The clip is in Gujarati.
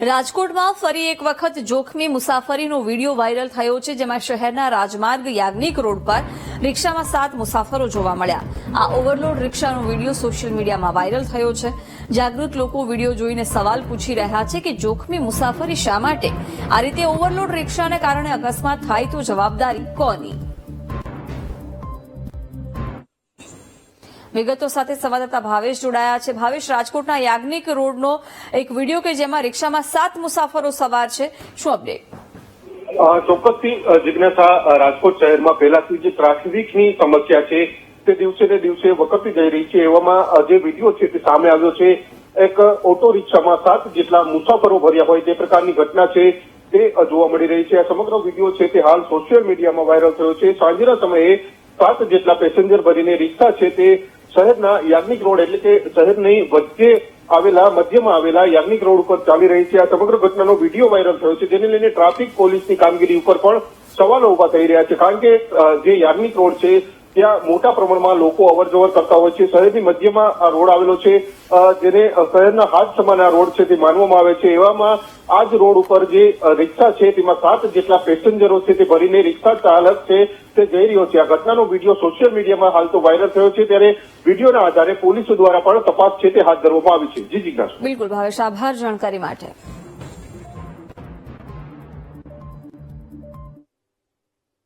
રાજકોટમાં ફરી એક વખત જોખમી મુસાફરીનો વીડિયો વાયરલ થયો છે, જેમાં શહેરના રાજમાર્ગ યાજ્ઞિક રોડ પર રિક્ષામાં સાત મુસાફરો જોવા મળ્યા. આ ઓવરલોડ રિક્ષાનો વીડિયો સોશિયલ મીડિયામાં વાયરલ થયો છે. જાગૃત લોકો વીડિયો જોઈને સવાલ પૂછી રહ્યા છે કે જોખમી મુસાફરી શા માટે? આ રીતે ઓવરલોડ રિક્ષાને કારણે અકસ્માત થાય તો જવાબદારી કોની? વિગતો સાથે સંવાદદાતા ભાવેશ જોડાયા છે. ભાવેશ, રાજકોટના યાજ્ઞિક રોડનો એક વીડિયો કે જેમાં રિક્ષામાં સાત મુસાફરો સવાર છે. શું અપડેટ ચોક્કસથી જિજ્ઞાસા રાજકોટ શહેરમાં પહેલાથી જે ટ્રાફિકની સમસ્યા છે. તે દિવસે ને દિવસે વકરતી જઈ રહી છે. એવામાં જે વીડિયો છે તે સામે આવ્યો છે. એક ઓટો રિક્ષામાં સાત જેટલા મુસાફરો ભર્યા હોય તે પ્રકારની ઘટના છે. તે જોવા મળી રહી છે. આ સમગ્ર વીડિયો છે તે હાલ સોશિયલ મીડિયામાં વાયરલ થયો છે. સાંજના સમયે સાત જેટલા પેસેન્જર ભરીને રિક્ષા છે તે શહેરના યાજ્ઞિક રોડ એટલે કે શહેરની વચ્ચે આવેલા, મધ્યમાં આવેલા યાજ્ઞિક રોડ ઉપર ચાલી રહી છે. આ સમગ્ર ઘટનાનો વીડિયો વાયરલ થયો છે. જેને લઈને ટ્રાફિક પોલીસની કામગીરી ઉપર પણ સવાલો ઊભા થઈ રહ્યા છે. કારણ કે જે યાજ્ઞિક રોડ છે ત્યાં મોટા પ્રમાણમાં લોકો અવર જવર કરતા હોય છે. શહેરની મધ્યમાં આ રોડ આવેલો છે. જેને શહેરના હાથ સમાન આ રોડ છે તે માનવામાં આવે છે. એવામાં આ જ રોડ ઉપર જે રિક્ષા છે તેમાં સાત જેટલા પેસેન્જરો છે તે ભરીને રિક્ષા ચાલક છે તે જઈ રહ્યો છે. આ ઘટનાનો વીડિયો સોશિયલ મીડિયામાં હાલ તો વાયરલ થયો છે. ત્યારે વિડીયોના આધારે પોલીસ દ્વારા પણ તપાસ છે તે હાથ ધરવામાં આવી છે. જી જિજ્ઞાસા બિલકુલ ભાવેશ, આભાર જાણકારી માટે.